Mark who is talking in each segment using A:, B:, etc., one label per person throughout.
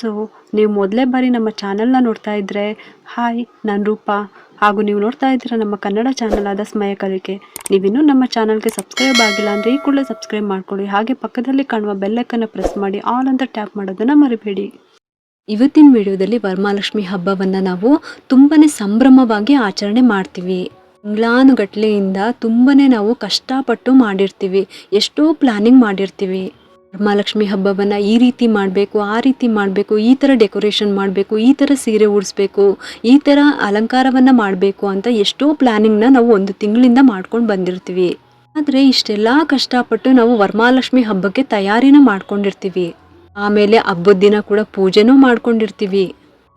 A: So ನೀವು ಮೊದಲೇ ಬಾರಿ ನಮ್ಮ ಚಾನಲ್ನ ನೋಡ್ತಾ ಇದ್ದರೆ ಹಾಯ್, ನಾನು ರೂಪಾ. ಹಾಗೂ ನೀವು ನೋಡ್ತಾ ಇದ್ದೀರ ನಮ್ಮ ಕನ್ನಡ ಚಾನಲ್ ಆದ ಸ್ಮಯ ಕಲಿಕೆ. ನೀವಿನ್ನೂ ನಮ್ಮ ಚಾನಲ್ಗೆ ಸಬ್ಸ್ಕ್ರೈಬ್ ಆಗಿಲ್ಲ ಅಂದರೆ ಈ ಕೂಡಲೇ ಸಬ್ಸ್ಕ್ರೈಬ್ ಮಾಡ್ಕೊಳ್ಳಿ. ಹಾಗೆ ಪಕ್ಕದಲ್ಲಿ ಕಾಣುವ ಬೆಲ್ಲಕ್ಕನ್ನು ಪ್ರೆಸ್ ಮಾಡಿ ಆಲ್ ಅಂತ ಟ್ಯಾಪ್ ಮಾಡೋದನ್ನು ಮರಿಬೇಡಿ. ಇವತ್ತಿನ ವಿಡಿಯೋದಲ್ಲಿ ವರಮಹಾಲಕ್ಷ್ಮಿ ಹಬ್ಬವನ್ನು ನಾವು ತುಂಬಾ ಸಂಭ್ರಮವಾಗಿ ಆಚರಣೆ ಮಾಡ್ತೀವಿ. ತಿಂಗಳಾನುಗಟ್ಲೆಯಿಂದ ತುಂಬಾ ನಾವು ಕಷ್ಟಪಟ್ಟು ಮಾಡಿರ್ತೀವಿ. ಎಷ್ಟೋ ಪ್ಲಾನಿಂಗ್ ಮಾಡಿರ್ತೀವಿ. ವರಮಹಾಲಕ್ಷ್ಮಿ ಹಬ್ಬವನ್ನು ಈ ರೀತಿ ಮಾಡಬೇಕು, ಆ ರೀತಿ ಮಾಡಬೇಕು, ಈ ಥರ ಡೆಕೋರೇಷನ್ ಮಾಡಬೇಕು, ಈ ಥರ ಸೀರೆ ಉಡಿಸ್ಬೇಕು, ಈ ಥರ ಅಲಂಕಾರವನ್ನು ಮಾಡಬೇಕು ಅಂತ ಎಷ್ಟೋ ಪ್ಲ್ಯಾನಿಂಗ್ನ ನಾವು ಒಂದು ತಿಂಗಳಿಂದ ಮಾಡ್ಕೊಂಡು ಬಂದಿರ್ತೀವಿ. ಆದರೆ ಇಷ್ಟೆಲ್ಲ ಕಷ್ಟಪಟ್ಟು ನಾವು ವರಮಹಾಲಕ್ಷ್ಮಿ ಹಬ್ಬಕ್ಕೆ ತಯಾರಿನ ಮಾಡ್ಕೊಂಡಿರ್ತೀವಿ. ಆಮೇಲೆ ಹಬ್ಬದ ದಿನ ಕೂಡ ಪೂಜೆನೂ ಮಾಡ್ಕೊಂಡಿರ್ತೀವಿ.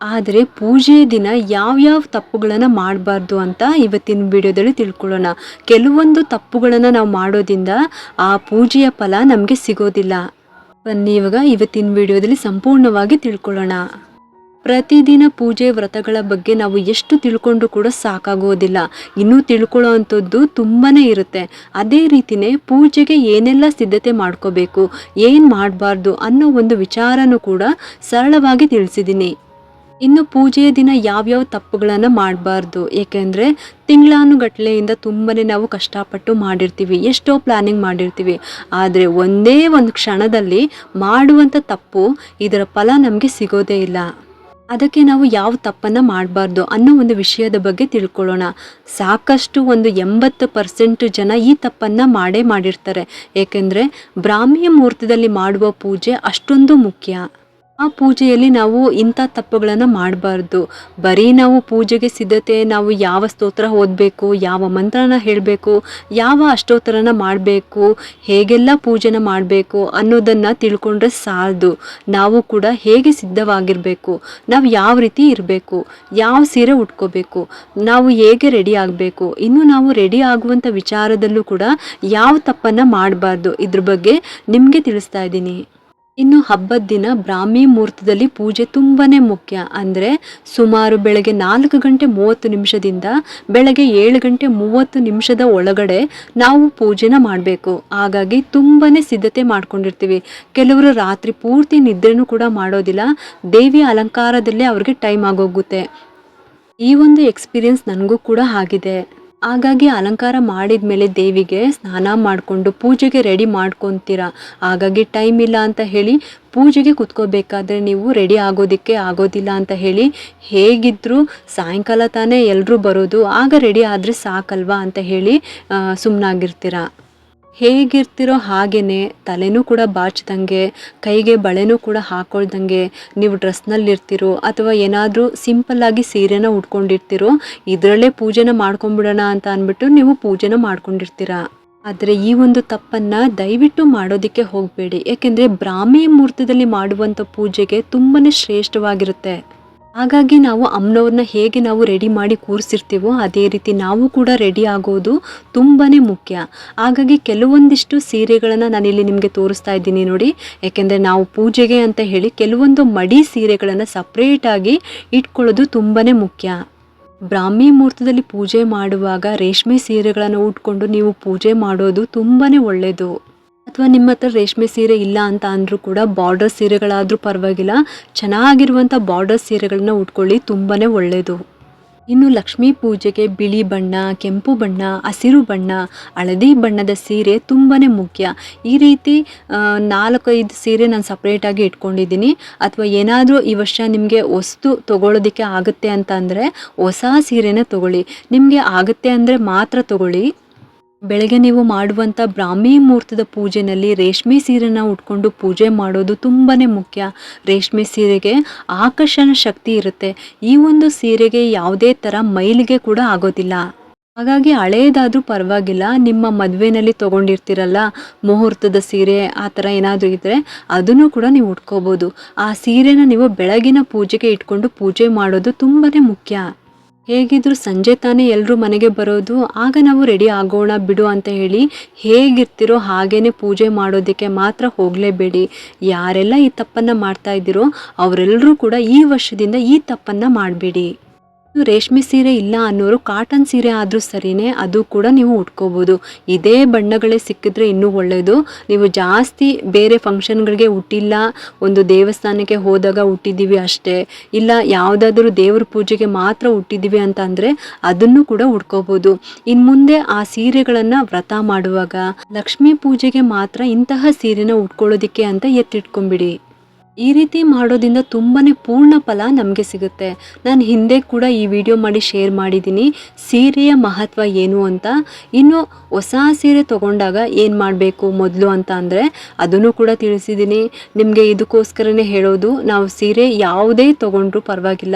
A: ಆದರೆ ಪೂಜೆಯ ದಿನ ಯಾವ್ಯಾವ ತಪ್ಪುಗಳನ್ನು ಮಾಡಬಾರ್ದು ಅಂತ ಇವತ್ತಿನ ವಿಡಿಯೋದಲ್ಲಿ ತಿಳ್ಕೊಳ್ಳೋಣ. ಕೆಲವೊಂದು ತಪ್ಪುಗಳನ್ನು ನಾವು ಮಾಡೋದ್ರಿಂದ ಆ ಪೂಜೆಯ ಫಲ ನಮಗೆ ಸಿಗೋದಿಲ್ಲ. ಬನ್ನಿ ಇವಾಗ ಇವತ್ತಿನ ವಿಡಿಯೋದಲ್ಲಿ ಸಂಪೂರ್ಣವಾಗಿ ತಿಳ್ಕೊಳ್ಳೋಣ. ಪ್ರತಿದಿನ ಪೂಜೆ ವ್ರತಗಳ ಬಗ್ಗೆ ನಾವು ಎಷ್ಟು ತಿಳ್ಕೊಂಡು ಕೂಡ ಸಾಕಾಗೋದಿಲ್ಲ. ಇನ್ನೂ ತಿಳ್ಕೊಳ್ಳೋ ಅಂಥದ್ದು ತುಂಬಾ ಇರುತ್ತೆ. ಅದೇ ರೀತಿನೇ ಪೂಜೆಗೆ ಏನೆಲ್ಲ ಸಿದ್ಧತೆ ಮಾಡ್ಕೋಬೇಕು, ಏನು ಮಾಡಬಾರ್ದು ಅನ್ನೋ ಒಂದು ವಿಚಾರನೂ ಕೂಡ ಸರಳವಾಗಿ ತಿಳಿಸಿದ್ದೀನಿ. ಇನ್ನು ಪೂಜೆಯ ದಿನ ಯಾವ್ಯಾವ ತಪ್ಪುಗಳನ್ನು ಮಾಡಬಾರ್ದು? ಏಕೆಂದರೆ ತಿಂಗಳಾನುಗಟ್ಲೆಯಿಂದ ತುಂಬನೇ ನಾವು ಕಷ್ಟಪಟ್ಟು ಮಾಡಿರ್ತೀವಿ, ಎಷ್ಟೋ ಪ್ಲಾನಿಂಗ್ ಮಾಡಿರ್ತೀವಿ. ಆದರೆ ಒಂದೇ ಒಂದು ಕ್ಷಣದಲ್ಲಿ ಮಾಡುವಂಥ ತಪ್ಪು ಇದರ ಫಲ ನಮಗೆ ಸಿಗೋದೇ ಇಲ್ಲ. ಅದಕ್ಕೆ ನಾವು ಯಾವ ತಪ್ಪನ್ನು ಮಾಡಬಾರ್ದು ಅನ್ನೋ ಒಂದು ವಿಷಯದ ಬಗ್ಗೆ ತಿಳ್ಕೊಳ್ಳೋಣ. ಸಾಕಷ್ಟು ಒಂದು ಎಂಬತ್ತು ಪರ್ಸೆಂಟ್ ಜನ ಈ ತಪ್ಪನ್ನು ಮಾಡೇ ಮಾಡಿರ್ತಾರೆ. ಏಕೆಂದರೆ ಬ್ರಾಹ್ಮಿಯ ಮುಹೂರ್ತದಲ್ಲಿ ಮಾಡುವ ಪೂಜೆ ಅಷ್ಟೊಂದು ಮುಖ್ಯ. ಆ ಪೂಜೆಯಲ್ಲಿ ನಾವು ಇಂಥ ತಪ್ಪುಗಳನ್ನು ಮಾಡಬಾರ್ದು. ಬರೀ ನಾವು ಪೂಜೆಗೆ ಸಿದ್ಧತೆ, ನಾವು ಯಾವ ಸ್ತೋತ್ರ ಓದಬೇಕು, ಯಾವ ಮಂತ್ರನ ಹೇಳಬೇಕು, ಯಾವ ಅಷ್ಟೋತ್ತರನ ಮಾಡಬೇಕು, ಹೇಗೆಲ್ಲ ಪೂಜೆನ ಮಾಡಬೇಕು ಅನ್ನೋದನ್ನು ತಿಳ್ಕೊಂಡ್ರೆ ಸಾಲದು. ನಾವು ಕೂಡ ಹೇಗೆ ಸಿದ್ಧವಾಗಿರಬೇಕು, ನಾವು ಯಾವ ರೀತಿ ಇರಬೇಕು, ಯಾವ ಸೀರೆ ಉಟ್ಕೋಬೇಕು, ನಾವು ಹೇಗೆ ರೆಡಿ ಆಗಬೇಕು, ಇನ್ನು ನಾವು ರೆಡಿ ಆಗುವಂಥ ವಿಚಾರದಲ್ಲೂ ಕೂಡ ಯಾವ ತಪ್ಪನ್ನು ಮಾಡಬಾರ್ದು. ಇದ್ರ ಬಗ್ಗೆ ನಿಮಗೆ ತಿಳಿಸ್ತಾ ಇದ್ದೀನಿ. ಇನ್ನು ಹಬ್ಬದ ದಿನ ಬ್ರಾಹ್ಮಿ ಮುಹೂರ್ತದಲ್ಲಿ ಪೂಜೆ ತುಂಬಾ ಮುಖ್ಯ. ಅಂದರೆ ಸುಮಾರು ಬೆಳಗ್ಗೆ ನಾಲ್ಕು ಗಂಟೆ ಮೂವತ್ತು ನಿಮಿಷದಿಂದ ಬೆಳಗ್ಗೆ ಏಳು ಗಂಟೆ ಮೂವತ್ತು ನಿಮಿಷದ ಒಳಗಡೆ ನಾವು ಪೂಜೆನ ಮಾಡಬೇಕು. ಹಾಗಾಗಿ ತುಂಬಾ ಸಿದ್ಧತೆ ಮಾಡ್ಕೊಂಡಿರ್ತೀವಿ. ಕೆಲವರು ರಾತ್ರಿ ಪೂರ್ತಿ ನಿದ್ರೆನೂ ಕೂಡ ಮಾಡೋದಿಲ್ಲ. ದೇವಿ ಅಲಂಕಾರದಲ್ಲೇ ಅವ್ರಿಗೆ ಟೈಮ್ ಆಗೋಗುತ್ತೆ. ಈ ಒಂದು ಎಕ್ಸ್ಪೀರಿಯನ್ಸ್ ನನಗೂ ಕೂಡ ಆಗಿದೆ. ಹಾಗಾಗಿ ಅಲಂಕಾರ ಮಾಡಿದ ಮೇಲೆ ದೇವಿಗೆ ಸ್ನಾನ ಮಾಡಿಕೊಂಡು ಪೂಜೆಗೆ ರೆಡಿ ಮಾಡ್ಕೊತೀರಾ? ಹಾಗಾಗಿ ಟೈಮ್ ಇಲ್ಲ ಅಂತ ಹೇಳಿ ಪೂಜೆಗೆ ಕುತ್ಕೋಬೇಕಾದ್ರೆ ನೀವು ರೆಡಿ ಆಗೋದಕ್ಕೆ ಆಗೋದಿಲ್ಲ ಅಂತ ಹೇಳಿ ಹೇಗಿದ್ದರೂ ಸಾಯಂಕಾಲ ತಾನೇ ಎಲ್ಲರೂ ಬರೋದು. ಆಗ ರೆಡಿ ಆದರೆ ಸಾಕಲ್ವಾ ಅಂತ ಹೇಳಿ ಸುಮ್ಮನಾಗಿರ್ತೀರ ಹೇಗಿರ್ತಿರೋ ಹಾಗೇ ತಲೆನೂ ಕೂಡ ಬಾಚ್ದಂಗೆ, ಕೈಗೆ ಬಳೆನೂ ಕೂಡ ಹಾಕೊಳ್ದಂಗೆ ನೀವು ಡ್ರೆಸ್ನಲ್ಲಿರ್ತಿರೋ ಅಥವಾ ಏನಾದರೂ ಸಿಂಪಲ್ಲಾಗಿ ಸೀರೆನ ಉಟ್ಕೊಂಡಿರ್ತಿರೋ ಇದರಲ್ಲೇ ಪೂಜೆನ ಮಾಡ್ಕೊಂಬಿಡೋಣ ಅಂತ ಅಂದ್ಬಿಟ್ಟು ನೀವು ಪೂಜೆನ ಮಾಡ್ಕೊಂಡಿರ್ತೀರ. ಆದರೆ ಈ ಒಂದು ತಪ್ಪನ್ನು ದಯವಿಟ್ಟು ಮಾಡೋದಕ್ಕೆ ಹೋಗಬೇಡಿ. ಏಕೆಂದರೆ ಬ್ರಾಹ್ಮಿ ಮುಹೂರ್ತದಲ್ಲಿ ಮಾಡುವಂಥ ಪೂಜೆಗೆ ತುಂಬಾ ಶ್ರೇಷ್ಠವಾಗಿರುತ್ತೆ. ಹಾಗಾಗಿ ನಾವು ಅಮ್ಮನವ್ರನ್ನ ಹೇಗೆ ನಾವು ರೆಡಿ ಮಾಡಿ ಕೂರಿಸಿರ್ತೀವೋ ಅದೇ ರೀತಿ ನಾವು ಕೂಡ ರೆಡಿ ಆಗೋದು ತುಂಬಾ ಮುಖ್ಯ. ಹಾಗಾಗಿ ಕೆಲವೊಂದಿಷ್ಟು ಸೀರೆಗಳನ್ನು ನಾನಿಲ್ಲಿ ನಿಮಗೆ ತೋರಿಸ್ತಾ ಇದ್ದೀನಿ ನೋಡಿ. ಯಾಕೆಂದರೆ ನಾವು ಪೂಜೆಗೆ ಅಂತ ಹೇಳಿ ಕೆಲವೊಂದು ಮಡಿ ಸೀರೆಗಳನ್ನು ಸಪ್ರೇಟಾಗಿ ಇಟ್ಕೊಳ್ಳೋದು ತುಂಬಾ ಮುಖ್ಯ. ಬ್ರಾಹ್ಮಿ ಮುಹೂರ್ತದಲ್ಲಿ ಪೂಜೆ ಮಾಡುವಾಗ ರೇಷ್ಮೆ ಸೀರೆಗಳನ್ನು ಉಟ್ಕೊಂಡು ನೀವು ಪೂಜೆ ಮಾಡೋದು ತುಂಬಾ ಒಳ್ಳೆಯದು ಅಥವಾ ನಿಮ್ಮ ಹತ್ರ ರೇಷ್ಮೆ ಸೀರೆ ಇಲ್ಲ ಅಂತ ಅಂದರೂ ಕೂಡ ಬಾರ್ಡರ್ ಸೀರೆಗಳಾದರೂ ಪರವಾಗಿಲ್ಲ. ಚೆನ್ನಾಗಿರುವಂಥ ಬಾರ್ಡರ್ ಸೀರೆಗಳನ್ನ ಉಟ್ಕೊಳ್ಳಿ ತುಂಬಾ ಒಳ್ಳೆಯದು ಇನ್ನು ಲಕ್ಷ್ಮೀ ಪೂಜೆಗೆ ಬಿಳಿ ಬಣ್ಣ, ಕೆಂಪು ಬಣ್ಣ, ಹಸಿರು ಬಣ್ಣ, ಹಳದಿ ಬಣ್ಣದ ಸೀರೆ ತುಂಬಾ ಮುಖ್ಯ. ಈ ರೀತಿ ನಾಲ್ಕೈದು ಸೀರೆ ನಾನು ಸಪ್ರೇಟಾಗಿ ಇಟ್ಕೊಂಡಿದ್ದೀನಿ. ಅಥವಾ ಏನಾದರೂ ಈ ವರ್ಷ ನಿಮಗೆ ವಸ್ತು ತೊಗೊಳೋದಕ್ಕೆ ಆಗುತ್ತೆ ಅಂತ ಅಂದರೆ ಹೊಸ ಸೀರೆನೇ ತೊಗೊಳ್ಳಿ. ನಿಮಗೆ ಆಗುತ್ತೆ ಅಂದರೆ ಮಾತ್ರ ತೊಗೊಳ್ಳಿ. ಬೆಳಗ್ಗೆ ನೀವು ಮಾಡುವಂಥ ಬ್ರಾಹ್ಮಿ ಮುಹೂರ್ತದ ಪೂಜೆನಲ್ಲಿ ರೇಷ್ಮೆ ಸೀರೆನ ಉಟ್ಕೊಂಡು ಪೂಜೆ ಮಾಡೋದು ತುಂಬಾ ಮುಖ್ಯ. ರೇಷ್ಮೆ ಸೀರೆಗೆ ಆಕರ್ಷಣ ಶಕ್ತಿ ಇರುತ್ತೆ. ಈ ಒಂದು ಸೀರೆಗೆ ಯಾವುದೇ ಥರ ಮೈಲಿಗೆ ಕೂಡ ಆಗೋದಿಲ್ಲ. ಹಾಗಾಗಿ ಹಳೇದಾದರೂ ಪರವಾಗಿಲ್ಲ, ನಿಮ್ಮ ಮದುವೆನಲ್ಲಿ ತೊಗೊಂಡಿರ್ತೀರಲ್ಲ ಮುಹೂರ್ತದ ಸೀರೆ, ಆ ಥರ ಏನಾದರೂ ಇದ್ದರೆ ಅದನ್ನು ಕೂಡ ನೀವು ಉಟ್ಕೋಬೋದು. ಆ ಸೀರೆನ ನೀವು ಬೆಳಗಿನ ಪೂಜೆಗೆ ಇಟ್ಕೊಂಡು ಪೂಜೆ ಮಾಡೋದು ತುಂಬಾ ಮುಖ್ಯ. ಹೇಗಿದ್ರು ಸಂಜೆ ತಾನೇ ಎಲ್ಲರೂ ಮನೆಗೆ ಬರೋದು, ಆಗ ನಾವು ರೆಡಿ ಆಗೋಣ ಬಿಡು ಅಂತ ಹೇಳಿ ಹೇಗಿರ್ತಿರೋ ಹಾಗೇ ಪೂಜೆ ಮಾಡೋದಕ್ಕೆ ಮಾತ್ರ ಹೋಗಲೇಬೇಡಿ. ಯಾರೆಲ್ಲ ಈ ತಪ್ಪನ್ನು ಮಾಡ್ತಾ ಇದ್ದೀರೋ ಅವರೆಲ್ಲರೂ ಕೂಡ ಈ ವರ್ಷದಿಂದ ಈ ತಪ್ಪನ್ನು ಮಾಡಬೇಡಿ. ರೇಷ್ಮೆ ಸೀರೆ ಇಲ್ಲ ಅನ್ನೋರು ಕಾಟನ್ ಸೀರೆ ಆದರೂ ಸರಿನೇ ಅದು ಕೂಡ ನೀವು ಉಟ್ಕೋಬೋದು. ಇದೇ ಬಣ್ಣಗಳೇ ಸಿಕ್ಕಿದ್ರೆ ಇನ್ನೂ ಒಳ್ಳೆಯದು ನೀವು ಜಾಸ್ತಿ ಬೇರೆ ಫಂಕ್ಷನ್ಗಳಿಗೆ ಉಟ್ಟಿಲ್ಲ ಒಂದು ದೇವಸ್ಥಾನಕ್ಕೆ ಹೋದಾಗ ಉಟ್ಟಿದ್ದೀವಿ ಅಷ್ಟೇ. ಇಲ್ಲ, ಯಾವುದಾದ್ರೂ ದೇವ್ರ ಪೂಜೆಗೆ ಮಾತ್ರ ಉಟ್ಟಿದ್ದೀವಿ ಅಂತ ಅಂದರೆ ಅದನ್ನು ಕೂಡ ಉಟ್ಕೋಬೋದು. ಇನ್ನು ಮುಂದೆ ಆ ಸೀರೆಗಳನ್ನು ವ್ರತ ಮಾಡುವಾಗ ಲಕ್ಷ್ಮೀ ಪೂಜೆಗೆ ಮಾತ್ರ ಇಂತಹ ಸೀರೆನ ಉಟ್ಕೊಳ್ಳೋದಿಕ್ಕೆ ಅಂತ ಎತ್ತಿಟ್ಕೊಂಬಿಡಿ ಈ ರೀತಿ ಮಾಡೋದ್ರಿಂದ ತುಂಬಾ ಪೂರ್ಣ ಫಲ ನಮಗೆ ಸಿಗುತ್ತೆ. ನಾನು ಹಿಂದೆ ಕೂಡ ಈ ವಿಡಿಯೋ ಮಾಡಿ ಶೇರ್ ಮಾಡಿದ್ದೀನಿ ಸೀರೆಯ ಮಹತ್ವ ಏನು ಅಂತ. ಇನ್ನು ಹೊಸ ಸೀರೆ ತಗೊಂಡಾಗ ಏನು ಮಾಡಬೇಕು ಮೊದಲು ಅಂತ ಅಂದರೆ ಅದನ್ನು ಕೂಡ ತಿಳಿಸಿದ್ದೀನಿ ನಿಮಗೆ ಇದಕ್ಕೋಸ್ಕರನೇ ಹೇಳೋದು, ನಾವು ಸೀರೆ ಯಾವುದೇ ತೊಗೊಂಡ್ರೂ ಪರವಾಗಿಲ್ಲ.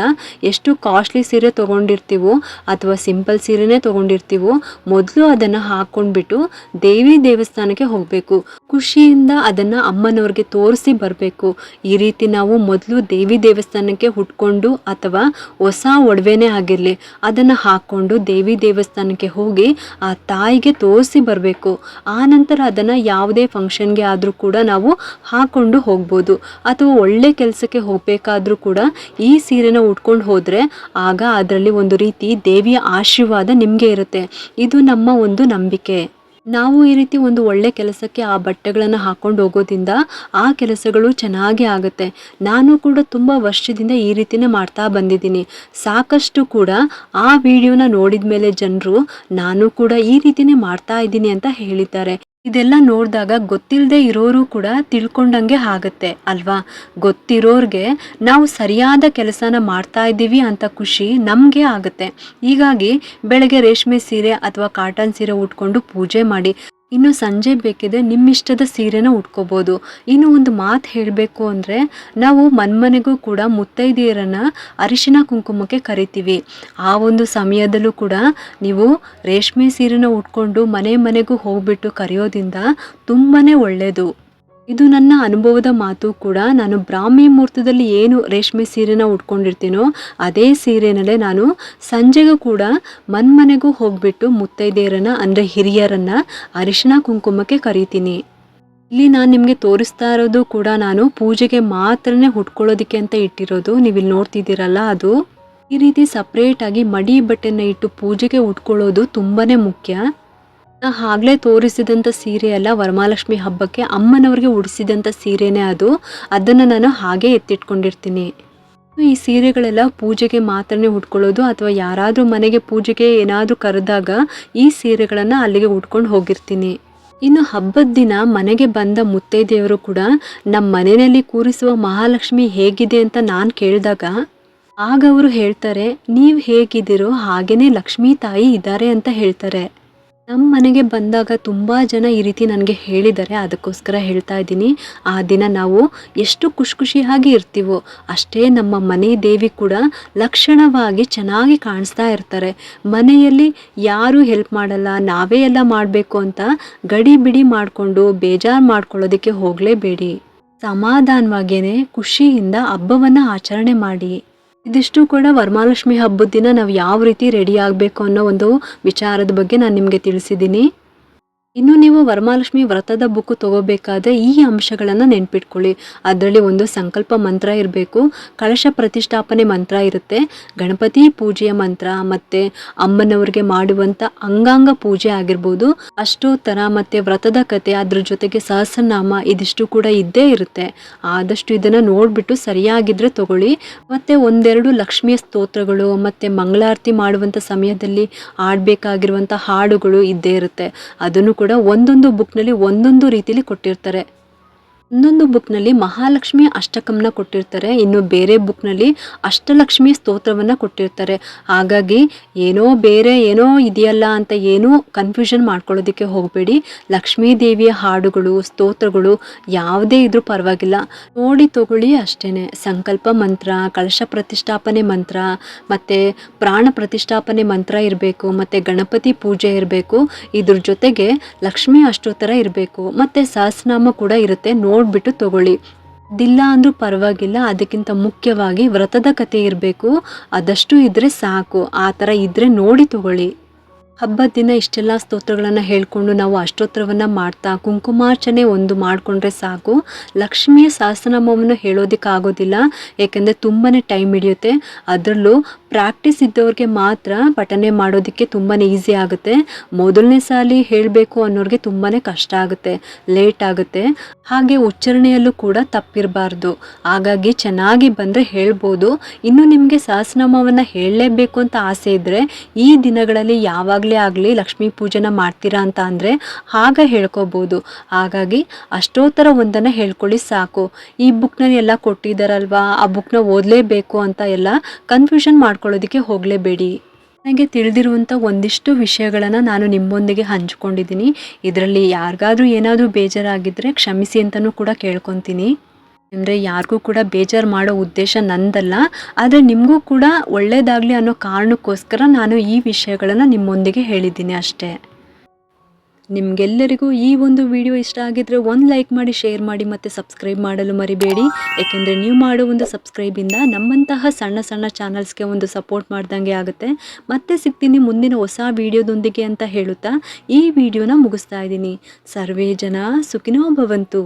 A: ಎಷ್ಟು ಕಾಸ್ಟ್ಲಿ ಸೀರೆ ತೊಗೊಂಡಿರ್ತೀವೋ ಅಥವಾ ಸಿಂಪಲ್ ಸೀರೆನೇ ತೊಗೊಂಡಿರ್ತೀವೋ ಮೊದಲು ಅದನ್ನು ಹಾಕ್ಕೊಂಡ್ಬಿಟ್ಟು ದೇವಿ ದೇವಸ್ಥಾನಕ್ಕೆ ಹೋಗಬೇಕು. ಖುಷಿಯಿಂದ ಅದನ್ನು ಅಮ್ಮನವ್ರಿಗೆ ತೋರಿಸಿ ಬರಬೇಕು. ಈ ರೀತಿ ನಾವು ಮೊದಲು ದೇವಿ ದೇವಸ್ಥಾನಕ್ಕೆ ಹುಟ್ಕೊಂಡು ಅಥವಾ ಹೊಸ ಒಡವೆನೇ ಆಗಿರಲಿ, ಅದನ್ನು ಹಾಕ್ಕೊಂಡು ದೇವಿ ದೇವಸ್ಥಾನಕ್ಕೆ ಹೋಗಿ ಆ ತಾಯಿಗೆ ತೋರಿಸಿ ಬರಬೇಕು. ಆ ನಂತರ ಅದನ್ನು ಯಾವುದೇ ಫಂಕ್ಷನ್ಗೆ ಆದರೂ ಕೂಡ ನಾವು ಹಾಕ್ಕೊಂಡು ಹೋಗ್ಬೋದು. ಅಥವಾ ಒಳ್ಳೆ ಕೆಲಸಕ್ಕೆ ಹೋಗಬೇಕಾದ್ರೂ ಕೂಡ ಈ ಸೀರೆನ ಉಟ್ಕೊಂಡು ಹೋದರೆ ಆಗ ಅದರಲ್ಲಿ ಒಂದು ರೀತಿ ದೇವಿಯ ಆಶೀರ್ವಾದ ನಿಮಗೆ ಇರುತ್ತೆ. ಇದು ನಮ್ಮ ಒಂದು ನಂಬಿಕೆ. ನಾವು ಈ ರೀತಿ ಒಂದು ಒಳ್ಳೆ ಕೆಲಸಕ್ಕೆ ಆ ಬಟ್ಟೆಗಳನ್ನು ಹಾಕ್ಕೊಂಡು ಹೋಗೋದ್ರಿಂದ ಆ ಕೆಲಸಗಳು ಚೆನ್ನಾಗಿ ಆಗುತ್ತೆ. ನಾನು ಕೂಡ ತುಂಬ ವರ್ಷದಿಂದ ಈ ರೀತಿನೇ ಮಾಡ್ತಾ ಬಂದಿದ್ದೀನಿ. ಸಾಕಷ್ಟು ಕೂಡ ಆ ವಿಡಿಯೋನ ನೋಡಿದ ಮೇಲೆ ಜನರು, ನಾನು ಕೂಡ ಈ ರೀತಿನೇ ಮಾಡ್ತಾ ಇದ್ದೀನಿ ಅಂತ ಹೇಳಿದ್ದಾರೆ. ಇದೆಲ್ಲ ನೋಡಿದಾಗ ಗೊತ್ತಿಲ್ಲದೆ ಇರೋರು ಕೂಡ ತಿಳ್ಕೊಂಡಂಗೆ ಆಗುತ್ತೆ, ಅಲ್ವಾ? ಗೊತ್ತಿರೋರ್ಗೆ ನಾವು ಸರಿಯಾದ ಕೆಲಸನ ಮಾಡ್ತಾ ಇದ್ದೀವಿ ಅಂತ ಖುಷಿ ನಮಗೆ ಆಗುತ್ತೆ. ಹೀಗಾಗಿ ಬೆಳಗ್ಗೆ ರೇಷ್ಮೆ ಸೀರೆ ಅಥವಾ ಕಾಟನ್ ಸೀರೆ ಉಟ್ಕೊಂಡು ಪೂಜೆ ಮಾಡಿ. ಇನ್ನು ಸಂಜೆ ಬೇಕಿದೆ ನಿಮ್ಮಿಷ್ಟದ ಸೀರೆನ ಉಟ್ಕೋಬೋದು. ಇನ್ನು ಒಂದು ಮಾತು ಹೇಳಬೇಕು ಅಂದರೆ, ನಾವು ಮನ್ಮನೆಗೂ ಕೂಡ ಮುತ್ತೈದೆಯರನ್ನು ಅರಿಶಿನ ಕುಂಕುಮಕ್ಕೆ ಕರಿತೀವಿ. ಆ ಒಂದು ಸಮಯದಲ್ಲೂ ಕೂಡ ನೀವು ರೇಷ್ಮೆ ಸೀರೆನ ಉಟ್ಕೊಂಡು ಮನೆ ಮನೆಗೂ ಹೋಗ್ಬಿಟ್ಟು ಕರೆಯೋದ್ರಿಂದ ತುಂಬಾ ಒಳ್ಳೆಯದು ಇದು ನನ್ನ ಅನುಭವದ ಮಾತು ಕೂಡ. ನಾನು ಬ್ರಾಹ್ಮಿ ಮುಹೂರ್ತದಲ್ಲಿ ಏನು ರೇಷ್ಮೆ ಸೀರೆನ ಉಟ್ಕೊಂಡಿರ್ತೀನೋ ಅದೇ ಸೀರೆನಲ್ಲೇ ನಾನು ಸಂಜೆಗೂ ಕೂಡ ಮನ್ಮನೆಗೂ ಹೋಗ್ಬಿಟ್ಟು ಮುತ್ತೈದೆಯರನ್ನ, ಅಂದರೆ ಹಿರಿಯರನ್ನ ಅರಿಶಿನ ಕುಂಕುಮಕ್ಕೆ ಕರೀತೀನಿ. ಇಲ್ಲಿ ನಾನು ನಿಮಗೆ ತೋರಿಸ್ತಾ ಇರೋದು ಕೂಡ ನಾನು ಪೂಜೆಗೆ ಮಾತ್ರನೇ ಉಟ್ಕೊಳ್ಳೋದಕ್ಕೆ ಅಂತ ಇಟ್ಟಿರೋದು. ನೀವು ಇಲ್ಲಿ ನೋಡ್ತಿದ್ದೀರಲ್ಲ ಅದು. ಈ ರೀತಿ ಸಪ್ರೇಟಾಗಿ ಮಡಿ ಬಟ್ಟೆನ ಇಟ್ಟು ಪೂಜೆಗೆ ಉಟ್ಕೊಳ್ಳೋದು ತುಂಬಾ ಮುಖ್ಯ. ಆಗ್ಲೇ ತೋರಿಸಿದಂಥ ಸೀರೆ ಅಲ್ಲ ವರಮಹಾಲಕ್ಷ್ಮಿ ಹಬ್ಬಕ್ಕೆ ಅಮ್ಮನವ್ರಿಗೆ ಉಡಿಸಿದಂಥ ಸೀರೆನೇ ಅದು. ಅದನ್ನು ನಾನು ಹಾಗೆ ಎತ್ತಿಟ್ಕೊಂಡಿರ್ತೀನಿ. ಈ ಸೀರೆಗಳೆಲ್ಲ ಪೂಜೆಗೆ ಮಾತ್ರನೇ ಉಟ್ಕೊಳ್ಳೋದು ಅಥವಾ ಯಾರಾದರೂ ಮನೆಗೆ ಪೂಜೆಗೆ ಏನಾದರೂ ಕರೆದಾಗ ಈ ಸೀರೆಗಳನ್ನು ಅಲ್ಲಿಗೆ ಉಟ್ಕೊಂಡು ಹೋಗಿರ್ತೀನಿ. ಇನ್ನು ಹಬ್ಬದ ದಿನ ಮನೆಗೆ ಬಂದ ಮುತ್ತೈದೆಯವರು ಕೂಡ ನಮ್ಮ ಮನೆಯಲ್ಲಿ ಕೂರಿಸುವ ಮಹಾಲಕ್ಷ್ಮಿ ಹೇಗಿದೆ ಅಂತ ನಾನು ಕೇಳಿದಾಗ, ಆಗ ಅವರು ಹೇಳ್ತಾರೆ, ನೀವು ಹೇಗಿದ್ದೀರೋ ಹಾಗೇನೆ ಲಕ್ಷ್ಮೀ ತಾಯಿ ಇದ್ದಾರೆ ಅಂತ ಹೇಳ್ತಾರೆ. ನಮ್ಮ ಮನೆಗೆ ಬಂದಾಗ ತುಂಬ ಜನ ಈ ರೀತಿ ನನಗೆ ಹೇಳಿದ್ದಾರೆ ಅದಕ್ಕೋಸ್ಕರ ಹೇಳ್ತಾ ಇದ್ದೀನಿ. ಆ ದಿನ ನಾವು ಎಷ್ಟು ಖುಷಿ ಖುಷಿಯಾಗಿ ಇರ್ತೀವೋ, ಅಷ್ಟೇ ನಮ್ಮ ಮನೆ ದೇವಿ ಕೂಡ ಲಕ್ಷಣವಾಗಿ ಚೆನ್ನಾಗಿ ಕಾಣಿಸ್ತಾ ಇರ್ತಾರೆ. ಮನೆಯಲ್ಲಿ ಯಾರೂ ಹೆಲ್ಪ್ ಮಾಡಲ್ಲ, ನಾವೇ ಎಲ್ಲ ಮಾಡಬೇಕು ಅಂತ ಗಡಿ ಬಿಡಿ ಮಾಡಿಕೊಂಡು ಬೇಜಾರು ಮಾಡ್ಕೊಳ್ಳೋದಕ್ಕೆ ಹೋಗಲೇಬೇಡಿ. ಸಮಾಧಾನವಾಗೇನೆ ಖುಷಿಯಿಂದ ಹಬ್ಬವನ್ನು ಆಚರಣೆ ಮಾಡಿ. ಇದಿಷ್ಟು ಕೂಡ ವರಮಹಾಲಕ್ಷ್ಮಿ ಹಬ್ಬದ ದಿನ ನಾವು ಯಾವ ರೀತಿ ರೆಡಿ ಆಗಬೇಕು ಅನ್ನೋ ಒಂದು ವಿಚಾರದ ಬಗ್ಗೆ ನಾನು ನಿಮಗೆ ತಿಳಿಸಿದ್ದೀನಿ. ಇನ್ನು ನೀವು ವರಮಹಾಲಕ್ಷ್ಮಿ ವ್ರತದ ಬುಕ್ ತಗೋಬೇಕಾದ್ರೆ ಈ ಅಂಶಗಳನ್ನು ನೆನ್ಪಿಟ್ಕೊಳ್ಳಿ. ಅದರಲ್ಲಿ ಒಂದು ಸಂಕಲ್ಪ ಮಂತ್ರ ಇರಬೇಕು. ಕಳಶ ಪ್ರತಿಷ್ಠಾಪನೆ ಮಂತ್ರ ಇರುತ್ತೆ. ಗಣಪತಿ ಪೂಜೆಯ ಮಂತ್ರ ಮತ್ತು ಅಮ್ಮನವ್ರಿಗೆ ಮಾಡುವಂಥ ಅಂಗಾಂಗ ಪೂಜೆ ಆಗಿರ್ಬೋದು. ಅಷ್ಟೋತ್ತರ ಮತ್ತು ವ್ರತದ ಕತೆ ಅದ್ರ ಜೊತೆಗೆ ಸಹಸ್ರನಾಮ ಇದಿಷ್ಟು ಕೂಡ ಇದ್ದೇ ಇರುತ್ತೆ. ಆದಷ್ಟು ಇದನ್ನು ನೋಡಿಬಿಟ್ಟು ಸರಿಯಾಗಿದ್ದರೆ ತಗೊಳ್ಳಿ. ಮತ್ತು ಒಂದೆರಡು ಲಕ್ಷ್ಮಿಯ ಸ್ತೋತ್ರಗಳು ಮತ್ತು ಮಂಗಳಾರತಿ ಮಾಡುವಂಥ ಸಮಯದಲ್ಲಿ ಆಡಬೇಕಾಗಿರುವಂಥ ಹಾಡುಗಳು ಇದ್ದೇ ಇರುತ್ತೆ. ಅದನ್ನು ಒಂದೊಂದು ಬುಕ್ನಲ್ಲಿ ಒಂದೊಂದು ರೀತಿಲಿ ಕೊಟ್ಟಿರ್ತಾರೆ. ಒಂದೊಂದು ಬುಕ್ನಲ್ಲಿ ಮಹಾಲಕ್ಷ್ಮಿ ಅಷ್ಟಕಂನ ಕೊಟ್ಟಿರ್ತಾರೆ. ಇನ್ನು ಬೇರೆ ಬುಕ್ನಲ್ಲಿ ಅಷ್ಟಲಕ್ಷ್ಮಿ ಸ್ತೋತ್ರವನ್ನು ಕೊಟ್ಟಿರ್ತಾರೆ. ಹಾಗಾಗಿ ಏನೋ ಬೇರೆ ಏನೋ ಇದೆಯಲ್ಲ ಅಂತ ಏನೂ ಕನ್ಫ್ಯೂಷನ್ ಮಾಡ್ಕೊಳ್ಳೋದಕ್ಕೆ ಹೋಗಬೇಡಿ. ಲಕ್ಷ್ಮೀ ದೇವಿಯ ಹಾಡುಗಳು, ಸ್ತೋತ್ರಗಳು ಯಾವುದೇ ಇದ್ರೂ ಪರವಾಗಿಲ್ಲ. ನೋಡಿ ತಗೊಳ್ಳಿ ಅಷ್ಟೇ ಸಂಕಲ್ಪ ಮಂತ್ರ ಕಳಶ ಪ್ರತಿಷ್ಠಾಪನೆ ಮಂತ್ರ, ಮತ್ತು ಪ್ರಾಣ ಪ್ರತಿಷ್ಠಾಪನೆ ಮಂತ್ರ ಇರಬೇಕು, ಮತ್ತು ಗಣಪತಿ ಪೂಜೆ ಇರಬೇಕು. ಇದ್ರ ಜೊತೆಗೆ ಲಕ್ಷ್ಮೀ ಅಷ್ಟೋತ್ತರ ಇರಬೇಕು. ಮತ್ತು ಸಹಸ್ರನಾಮ ಕೂಡ ಇರುತ್ತೆ. ನೋಡಿಬಿಟ್ಟು ತಗೊಳ್ಳಿ. ದಿಲ್ಲ ಅಂದರೂ ಪರವಾಗಿಲ್ಲ, ಅದಕ್ಕಿಂತ ಮುಖ್ಯವಾಗಿ ವ್ರತದ ಕತೆ ಇರಬೇಕು. ಅದಷ್ಟು ಇದ್ದರೆ ಸಾಕು. ಆ ಥರ ಇದ್ದರೆ ನೋಡಿ ತಗೊಳ್ಳಿ. ಹಬ್ಬದ ದಿನ ಇಷ್ಟೆಲ್ಲ ಸ್ತೋತ್ರಗಳನ್ನು ಹೇಳಿಕೊಂಡು ನಾವು ಅಷ್ಟೋತ್ರವನ್ನು ಮಾಡ್ತಾ ಕುಂಕುಮಾರ್ಚನೆ ಒಂದು ಮಾಡಿಕೊಂಡ್ರೆ ಸಾಕು. ಲಕ್ಷ್ಮಿಯ ಸಹಸ್ರನಾಮವನ್ನು ಹೇಳೋದಕ್ಕಾಗೋದಿಲ್ಲ. ಏಕೆಂದರೆ ತುಂಬಾ ಟೈಮ್ ಹಿಡಿಯುತ್ತೆ. ಅದರಲ್ಲೂ ಪ್ರಾಕ್ಟೀಸ್ ಇದ್ದವ್ರಿಗೆ ಮಾತ್ರ ಪಠನೆ ಮಾಡೋದಕ್ಕೆ ತುಂಬಾ ಈಸಿ ಆಗುತ್ತೆ. ಮೊದಲನೇ ಸಾಲಿ ಹೇಳಬೇಕು ಅನ್ನೋರಿಗೆ ತುಂಬಾ ಕಷ್ಟ ಆಗುತ್ತೆ. ಲೇಟ್ ಆಗುತ್ತೆ. ಹಾಗೆ ಉಚ್ಚಾರಣೆಯಲ್ಲೂ ಕೂಡ ತಪ್ಪಿರಬಾರ್ದು. ಹಾಗಾಗಿ ಚೆನ್ನಾಗಿ ಬಂದರೆ ಹೇಳ್ಬೋದು. ಇನ್ನು ನಿಮಗೆ ಸಹಸ್ರನಾಮವನ್ನು ಹೇಳಲೇಬೇಕು ಅಂತ ಆಸೆ ಇದ್ದರೆ ಈ ದಿನಗಳಲ್ಲಿ ಯಾವಾಗಲೇ ಆಗಲಿ ಲಕ್ಷ್ಮೀ ಪೂಜೆನ ಮಾಡ್ತೀರಾ ಅಂತ ಅಂದರೆ ಆಗ ಹೇಳ್ಕೋಬೋದು. ಹಾಗಾಗಿ ಅಷ್ಟೋತ್ತರ ಒಂದನ್ನು ಹೇಳ್ಕೊಳ್ಳಿ ಸಾಕು. ಈ ಬುಕ್ನ ಎಲ್ಲ ಕೊಟ್ಟಿದ್ದಾರಲ್ವಾ ಆ ಬುಕ್ನ ಓದಲೇಬೇಕು ಅಂತ ಎಲ್ಲ ಕನ್ಫ್ಯೂಷನ್ ಮಾಡ್ಕೊಳ್ಳೋದಕ್ಕೆ ಹೋಗಲೇಬೇಡಿ. ನನಗೆ ತಿಳಿದಿರುವಂಥ ಒಂದಿಷ್ಟು ವಿಷಯಗಳನ್ನು ನಾನು ನಿಮ್ಮೊಂದಿಗೆ ಹಂಚ್ಕೊಂಡಿದ್ದೀನಿ. ಇದರಲ್ಲಿ ಯಾರಿಗಾದ್ರೂ ಏನಾದರೂ ಬೇಜಾರಾಗಿದ್ದರೆ ಕ್ಷಮಿಸಿ ಅಂತಲೂ ಕೂಡ ಕೇಳ್ಕೊತೀನಿ. ಅಂದರೆ ಯಾರಿಗೂ ಕೂಡ ಬೇಜಾರು ಮಾಡೋ ಉದ್ದೇಶ ನಂದಲ್ಲ, ಆದರೆ ನಿಮಗೂ ಕೂಡ ಒಳ್ಳೆಯದಾಗಲಿ ಅನ್ನೋ ಕಾರಣಕ್ಕೋಸ್ಕರ ನಾನು ಈ ವಿಷಯಗಳನ್ನು ನಿಮ್ಮೊಂದಿಗೆ ಹೇಳಿದ್ದೀನಿ ಅಷ್ಟೇ. ನಿಮಗೆಲ್ಲರಿಗೂ ಈ ಒಂದು ವಿಡಿಯೋ ಇಷ್ಟ ಆಗಿದ್ರೆ ಒಂದು ಲೈಕ್ ಮಾಡಿ, ಶೇರ್ ಮಾಡಿ ಮತ್ತು ಸಬ್ಸ್ಕ್ರೈಬ್ ಮಾಡಲು ಮರಿಬೇಡಿ. ಏಕೆಂದರೆ ನೀವು ಮಾಡೋ ಒಂದು ಸಬ್ಸ್ಕ್ರೈಬಿಂದ ನಮ್ಮಂತಹ ಸಣ್ಣ ಸಣ್ಣ ಚಾನಲ್ಸ್ಗೆ ಒಂದು ಸಪೋರ್ಟ್ ಮಾಡ್ದಂಗೆ ಆಗುತ್ತೆ. ಮತ್ತೆ ಸಿಗ್ತೀನಿ ಮುಂದಿನ ಹೊಸ ವಿಡಿಯೋದೊಂದಿಗೆ ಅಂತ ಹೇಳುತ್ತಾ ಈ ವಿಡಿಯೋನ ಮುಗಿಸ್ತಾ ಇದ್ದೀನಿ. ಸರ್ವೇ ಜನ ಸುಖಿನೋ ಭವಂತು.